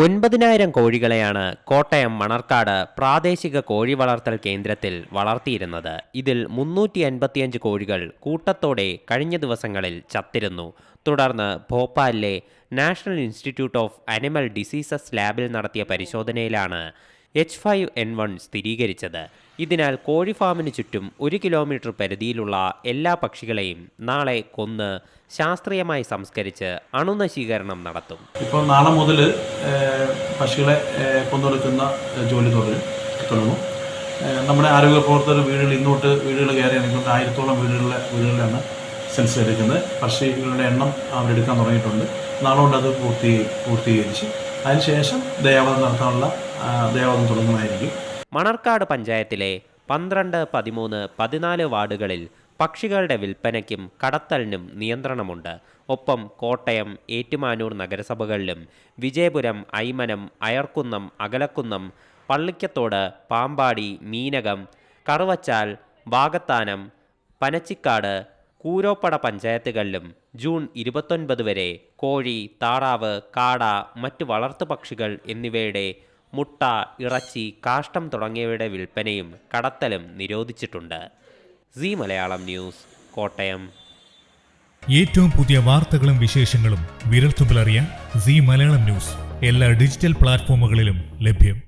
ഒൻപതിനായിരം കോഴികളെയാണ് കോട്ടയം മണർക്കാട് പ്രാദേശിക കോഴി വളർത്തൽ കേന്ദ്രത്തിൽ വളർത്തിയിരുന്നത്. ഇതിൽ മുന്നൂറ്റി അൻപത്തിയഞ്ച് കോഴികൾ കൂട്ടത്തോടെ കഴിഞ്ഞ ദിവസങ്ങളിൽ ചത്തിരുന്നു. തുടർന്ന് ഭോപ്പാലിലെ national institute of animal diseases ലാബിൽ നടത്തിയ പരിശോധനയിലാണ് എച്ച് ഫൈവ് എൻ വൺ സ്ഥിരീകരിച്ചത്. ഇതിനാൽ കോഴി ഫാമിന് ചുറ്റും ഒരു കിലോമീറ്റർ പരിധിയിലുള്ള എല്ലാ പക്ഷികളെയും നാളെ കൊന്ന് ശാസ്ത്രീയമായി സംസ്കരിച്ച് അണുനശീകരണം നടത്തും. ഇപ്പോൾ നാളെ മുതൽ പക്ഷികളെ കൊന്നൊടുക്കുന്ന ജോലി തുടങ്ങും. നമ്മുടെ ആരോഗ്യ പ്രവർത്തകർ വീടുകൾ ഇന്നോട്ട് വീടുകൾ കയറിയാണെങ്കിൽ ആയിരത്തോളം വീടുകളിലെ വീടുകളിലാണ് സെൻസ് എടുക്കുന്നത്. പക്ഷികളുടെ എണ്ണം അവരെടുക്കാൻ തുടങ്ങിയിട്ടുണ്ട്. നാളെ കൊണ്ട് അത് പൂർത്തി പൂർത്തീകരിച്ച് അതിനുശേഷം ദേവതം നടത്താനുള്ള ദേവതം തുടങ്ങുമായിരിക്കും. മണർക്കാട് പഞ്ചായത്തിലെ പന്ത്രണ്ട് പതിമൂന്ന് പതിനാല് വാർഡുകളിൽ പക്ഷികളുടെ വിൽപ്പനയ്ക്കും കടത്തലിനും നിയന്ത്രണമുണ്ട്. ഒപ്പം കോട്ടയം ഏറ്റുമാനൂർ നഗരസഭകളിലും വിജയപുരം ഐമനം അയർക്കുന്നം അകലക്കുന്നം പള്ളിക്കത്തോട് പാമ്പാടി മീനകം കറുവച്ചാൽ വാകത്താനം പനച്ചിക്കാട് കൂരോപ്പട പഞ്ചായത്തുകളിലും ജൂൺ ഇരുപത്തൊൻപത് വരെ കോഴി താറാവ് കാട മറ്റ് വളർത്തു പക്ഷികൾ എന്നിവയുടെ മുട്ട ഇറച്ചി കാഷ്ടം തുടങ്ങിയവയുടെ വിൽപ്പനയും കടത്തലും നിരോധിച്ചിട്ടുണ്ട്. Zee Malayalam news Kottayam. ഏറ്റവും പുതിയ വാർത്തകളും വിശേഷങ്ങളും വിരൽത്തുമ്പിലറിയാൻ സി മലയാളം ന്യൂസ് എല്ലാ ഡിജിറ്റൽ പ്ലാറ്റ്ഫോമുകളിലും ലഭ്യം.